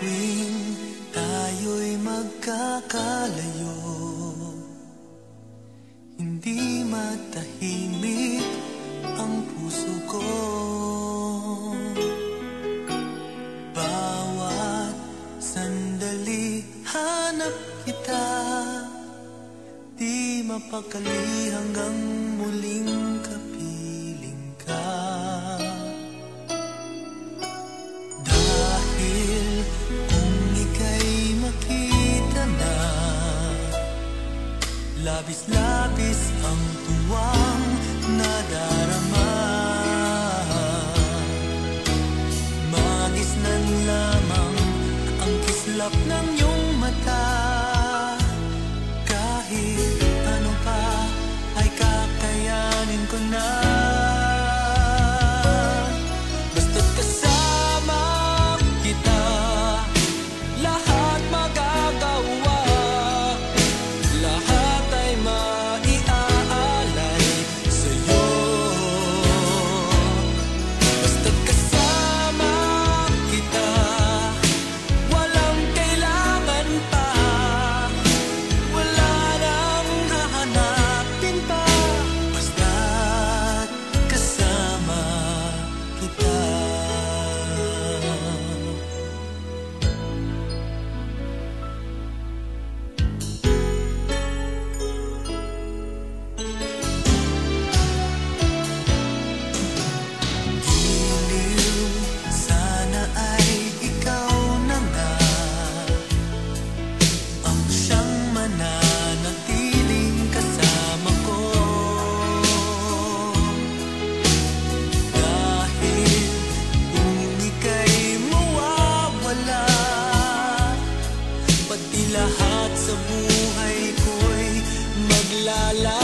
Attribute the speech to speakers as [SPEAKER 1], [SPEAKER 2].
[SPEAKER 1] tuwing tayo'y magkakalayo Hindi matahimik ang puso ko. Bawat sandali hanap kita. Di mapakali hanggang muling kapatid. Labis-labis ang tuwa. buhay ko'y maglalaro